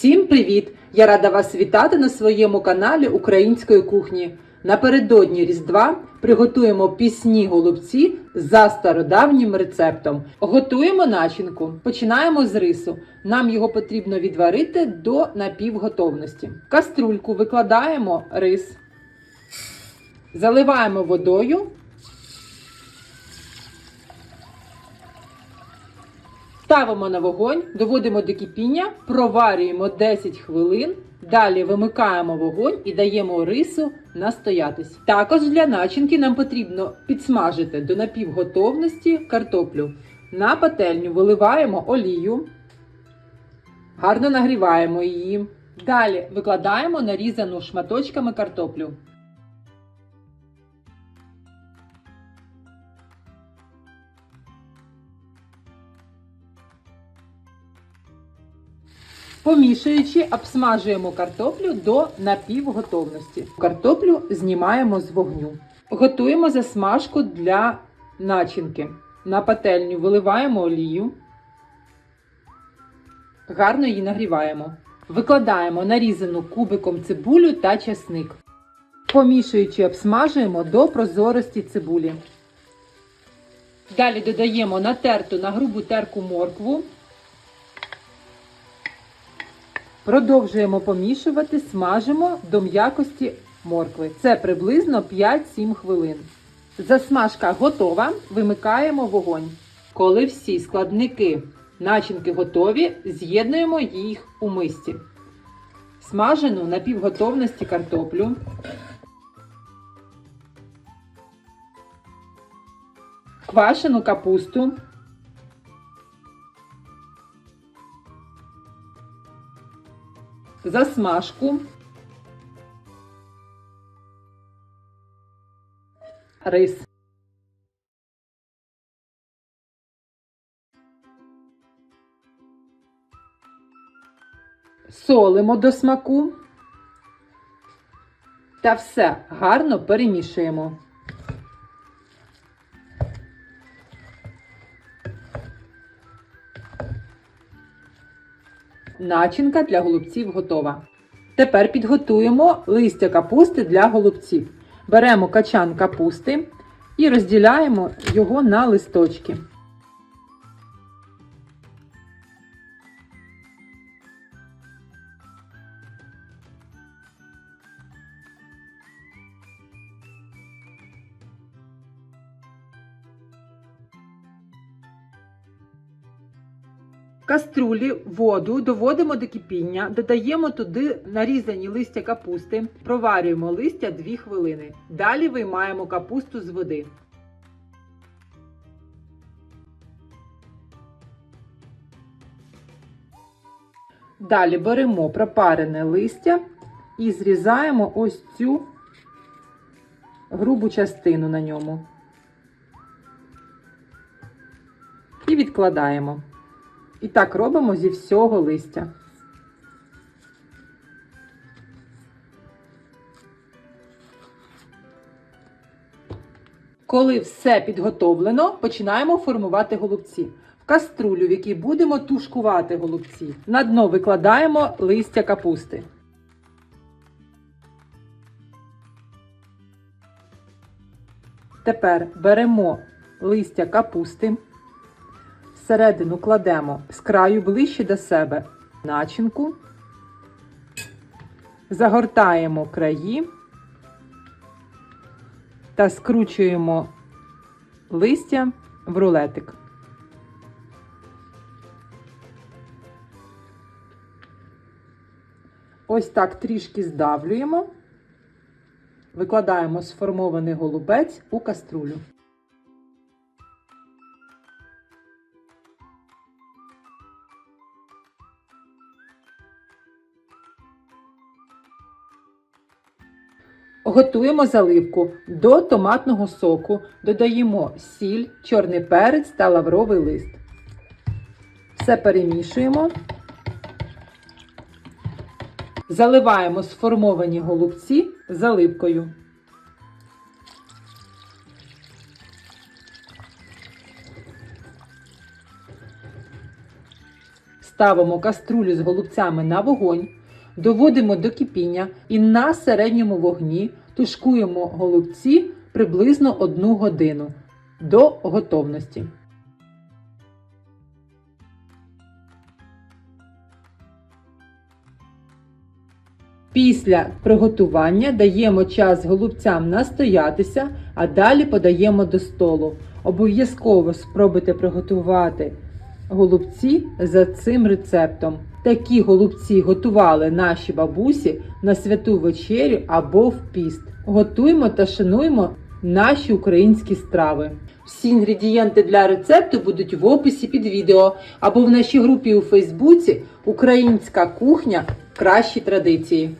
Всім привіт! Я рада вас вітати на своєму каналі Української кухні. Напередодні Різдва приготуємо пісні голубці за стародавнім рецептом. Готуємо начинку. Починаємо з рису. Нам його потрібно відварити до напівготовності. В каструльку викладаємо рис, заливаємо водою. Ставимо на вогонь, доводимо до кипіння, проварюємо 10 хвилин. Далі вимикаємо вогонь і даємо рису настоятись. Також для начинки нам потрібно підсмажити до напівготовності картоплю. На пательню виливаємо олію, гарно нагріваємо її. Далі викладаємо нарізану шматочками картоплю. Помішуючи, обсмажуємо картоплю до напівготовності. Картоплю знімаємо з вогню. Готуємо засмажку для начинки. На пательню виливаємо олію. Гарно її нагріваємо. Викладаємо нарізану кубиком цибулю та часник. Помішуючи, обсмажуємо до прозорості цибулі. Далі додаємо натерту на грубу терку моркву. Продовжуємо помішувати, смажимо до м'якості моркви. Це приблизно 5-7 хвилин. Засмажка готова, вимикаємо вогонь. Коли всі складники начинки готові, з'єднуємо їх у мисці. Смажену на півготовності картоплю. Квашену капусту. Засмажку, рис. Солимо до смаку та все гарно перемішуємо. Начинка для голубців готова. Тепер підготуємо листя капусти для голубців. Беремо качан капусти і розділяємо його на листочки. В каструлі воду доводимо до кипіння, додаємо туди нарізані листя капусти, проварюємо листя 2 хвилини. Далі виймаємо капусту з води. Далі беремо пропарене листя і зрізаємо ось цю грубу частину на ньому. І відкладаємо. І так робимо зі всього листя. Коли все підготовлено, починаємо формувати голубці. В каструлю, в якій будемо тушкувати голубці. На дно викладаємо листя капусти. Тепер беремо листя капусти. Всередину кладемо з краю ближче до себе начинку, загортаємо краї та скручуємо листя в рулетик. Ось так трішки здавлюємо, викладаємо сформований голубець у каструлю. Готуємо заливку до томатного соку, додаємо сіль, чорний перець та лавровий лист. Все перемішуємо. Заливаємо сформовані голубці заливкою. ставимо каструлю з голубцями на вогонь, доводимо до кипіння і на середньому вогні тушкуємо голубці приблизно 1 годину до готовності. Після приготування даємо час голубцям настоятися, а далі подаємо до столу. Обов'язково спробуйте приготувати голубці за цим рецептом. Такі голубці готували наші бабусі на святу вечерю або в піст. Готуємо та шануємо наші українські страви. Всі інгредієнти для рецепту будуть в описі під відео або в нашій групі у Фейсбуці Українська кухня Кращі традиції.